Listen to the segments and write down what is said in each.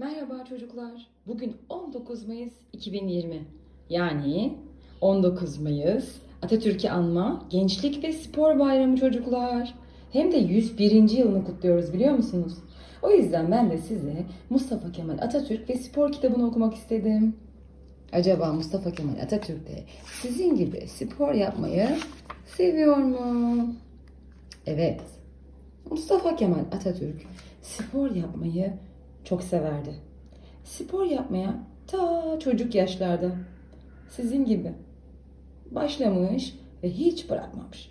Merhaba çocuklar. Bugün 19 Mayıs 2020. Yani 19 Mayıs Atatürk'ü anma Gençlik ve Spor Bayramı çocuklar. Hem de 101. yılını kutluyoruz biliyor musunuz? O yüzden ben de size Mustafa Kemal Atatürk ve spor kitabını okumak istedim. Acaba Mustafa Kemal Atatürk de sizin gibi spor yapmayı seviyor mu? Evet. Mustafa Kemal Atatürk spor yapmayı çok severdi. Spor yapmaya ta çocuk yaşlarda sizin gibi başlamış ve hiç bırakmamış.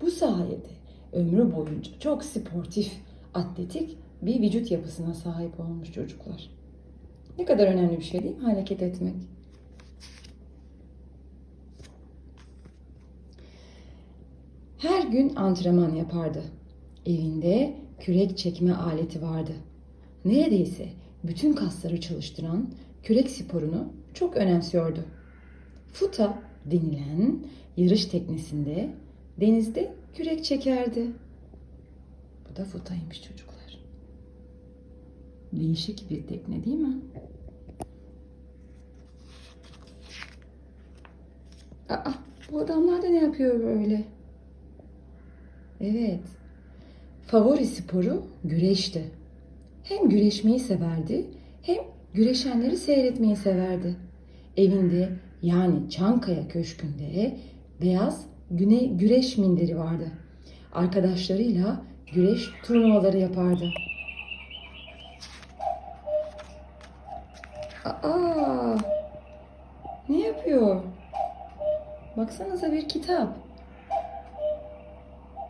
Bu sayede ömrü boyunca çok sportif, atletik bir vücut yapısına sahip olmuş çocuklar. Ne kadar önemli bir şey değil mi hareket etmek? Her gün antrenman yapardı. Evinde kürek çekme aleti vardı. Neredeyse bütün kasları çalıştıran kürek sporunu çok önemsiyordu. Futa denilen yarış teknesinde denizde kürek çekerdi. Bu da futaymış çocuklar. Değişik bir tekne değil mi? Aa, bu adamlar da ne yapıyor böyle? Evet. Favori sporu güreşti. Hem güreşmeyi severdi hem güreşenleri seyretmeyi severdi. Evinde yani Çankaya Köşkü'nde beyaz güne güreş minderi vardı. Arkadaşlarıyla güreş turnuvaları yapardı. Aa! Ne yapıyor? Baksanıza bir kitap.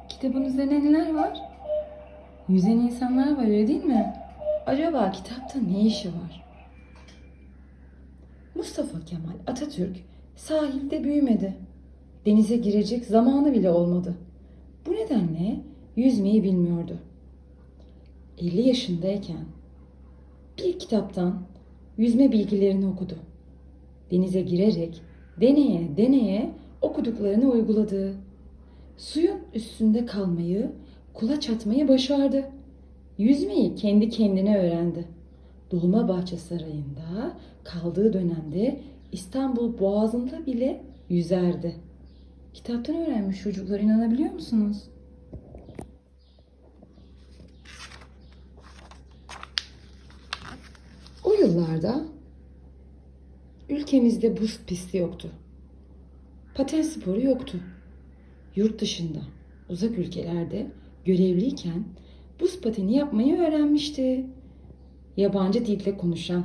Kitabın üzerine neler var? Yüzen insanlar var öyle değil mi? Acaba kitapta ne işi var? Mustafa Kemal Atatürk sahilde büyümedi. Denize girecek zamanı bile olmadı. Bu nedenle yüzmeyi bilmiyordu. 50 yaşındayken bir kitaptan yüzme bilgilerini okudu. Denize girerek deneye deneye okuduklarını uyguladı. Suyun üstünde kalmayı, kulaç atmayı başardı. Yüzmeyi kendi kendine öğrendi. Dolmabahçe Sarayı'nda kaldığı dönemde İstanbul Boğazı'nda bile yüzerdi. Kitaptan öğrenmiş çocuklar inanabiliyor musunuz? O yıllarda ülkemizde buz pisti yoktu. Paten sporu yoktu. Yurt dışında, uzak ülkelerde görevliyken buz pateni yapmayı öğrenmişti. Yabancı dille konuşan,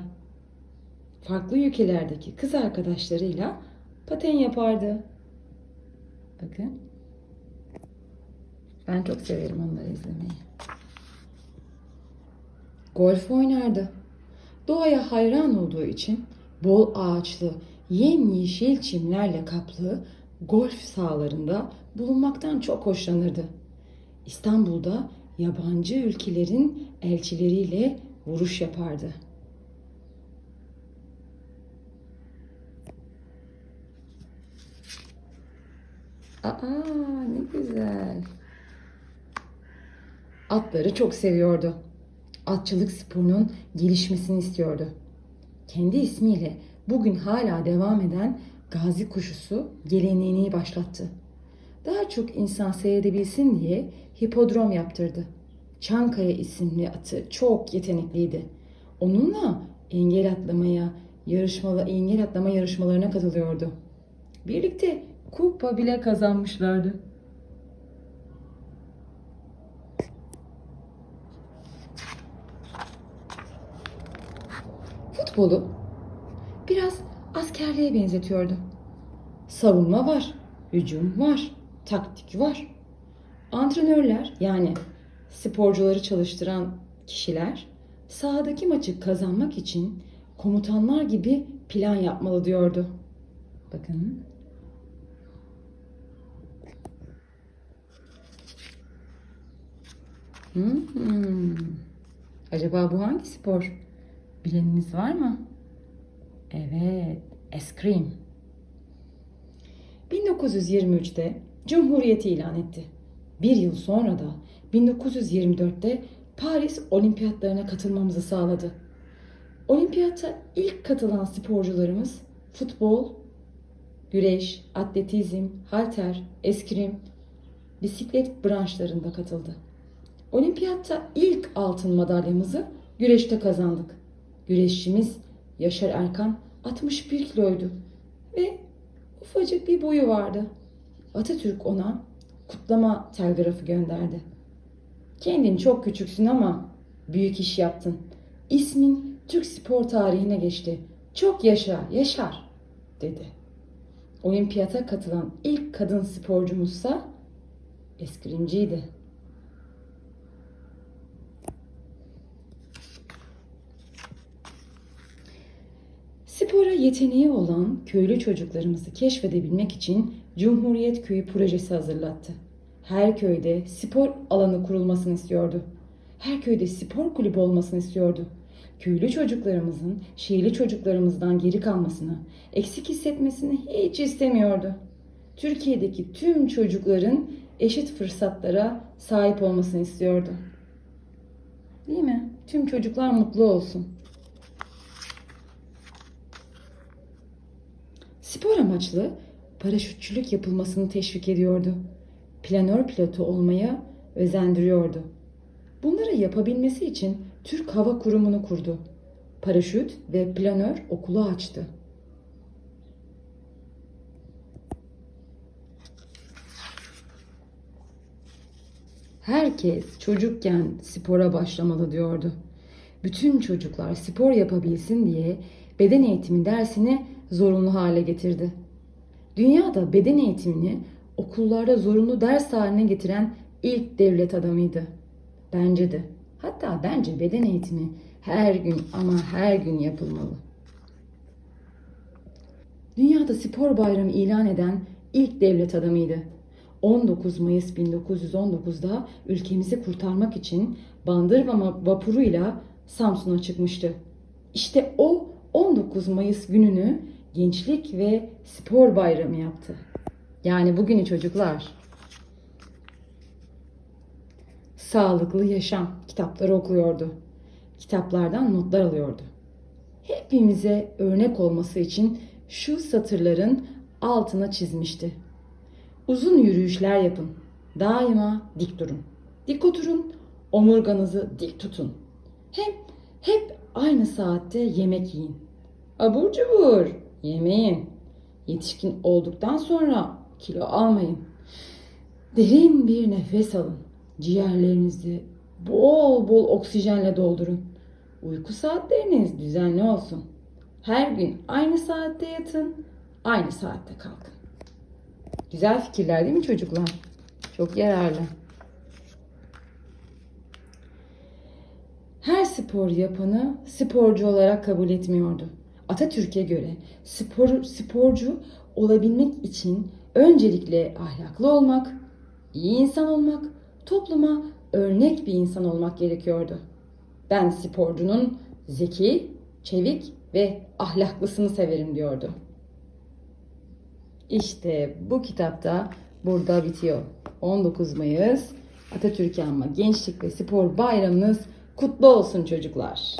farklı ülkelerdeki kız arkadaşlarıyla paten yapardı. Bakın. Ben çok severim onları izlemeyi. Golf oynardı. Doğaya hayran olduğu için bol ağaçlı, yemyeşil çimlerle kaplı golf sahalarında bulunmaktan çok hoşlanırdı. İstanbul'da yabancı ülkelerin elçileriyle vuruş yapardı. Aa ne güzel. Atları çok seviyordu. Atçılık sporunun gelişmesini istiyordu. Kendi ismiyle bugün hala devam eden gazi kuşusu geleneğini başlattı. Daha çok insan seyredebilsin diye hipodrom yaptırdı. Çankaya isimli atı çok yetenekliydi. Onunla engel atlamaya, yarışmalı engel atlama yarışmalarına katılıyordu. Birlikte kupa bile kazanmışlardı. Futbolu biraz askerliğe benzetiyordu. Savunma var, hücum var, taktik var. Antrenörler yani sporcuları çalıştıran kişiler sahadaki maçı kazanmak için komutanlar gibi plan yapmalı diyordu. Bakın. Hmm. Acaba bu hangi spor? Bileniniz var mı? Evet, eskrim. 1923'te Cumhuriyeti ilan etti. Bir yıl sonra da 1924'te Paris Olimpiyatlarına katılmamızı sağladı. Olimpiyata ilk katılan sporcularımız futbol, güreş, atletizm, halter, eskrim, bisiklet branşlarında katıldı. Olimpiyatta ilk altın madalyamızı güreşte kazandık. Güreşçimiz Yaşar Erkan 61 kiloydu ve ufacık bir boyu vardı. Atatürk ona kutlama telgrafı gönderdi. Kendin çok küçüksün ama büyük iş yaptın. İsmin Türk spor tarihine geçti. Çok yaşa, yaşar, dedi. Olimpiyata katılan ilk kadın sporcumuzsa eskrimciydi. Spora yeteneği olan köylü çocuklarımızı keşfedebilmek için Cumhuriyet Köyü projesi hazırlattı. Her köyde spor alanı kurulmasını istiyordu. Her köyde spor kulübü olmasını istiyordu. Köylü çocuklarımızın şehirli çocuklarımızdan geri kalmasını, eksik hissetmesini hiç istemiyordu. Türkiye'deki tüm çocukların eşit fırsatlara sahip olmasını istiyordu. Değil mi? Tüm çocuklar mutlu olsun. Spor amaçlı paraşütçülük yapılmasını teşvik ediyordu. Planör pilotu olmaya özendiriyordu. Bunları yapabilmesi için Türk Hava Kurumu'nu kurdu. Paraşüt ve planör okulu açtı. Herkes çocukken spora başlamalı diyordu. Bütün çocuklar spor yapabilsin diye beden eğitimi dersini zorunlu hale getirdi. Dünyada beden eğitimini okullarda zorunlu ders haline getiren ilk devlet adamıydı. Bence de. Hatta bence beden eğitimi her gün ama her gün yapılmalı. Dünyada spor bayramı ilan eden ilk devlet adamıydı. 19 Mayıs 1919'da ülkemizi kurtarmak için Bandırma vapuruyla Samsun'a çıkmıştı. İşte o 19 Mayıs gününü Gençlik ve Spor Bayramı yaptı. Yani bugünü çocuklar. Sağlıklı Yaşam kitapları okuyordu. Kitaplardan notlar alıyordu. Hepimize örnek olması için şu satırların altına çizmişti. Uzun yürüyüşler yapın. Daima dik durun. Dik oturun. Omurganızı dik tutun. Hem hep aynı saatte yemek yiyin. Abur cubur yemeyin. Yetişkin olduktan sonra kilo almayın. Derin bir nefes alın. Ciğerlerinizi bol bol oksijenle doldurun. Uyku saatleriniz düzenli olsun. Her gün aynı saatte yatın, aynı saatte kalkın. Güzel fikirler değil mi çocuklar? Çok yararlı. Her spor yapanı sporcu olarak kabul etmiyordu. Atatürk'e göre spor, sporcu olabilmek için öncelikle ahlaklı olmak, iyi insan olmak, topluma örnek bir insan olmak gerekiyordu. Ben sporcunun zeki, çevik ve ahlaklısını severim diyordu. İşte bu kitapta burada bitiyor. 19 Mayıs Atatürk'ü anma Gençlik ve Spor Bayramınız kutlu olsun çocuklar.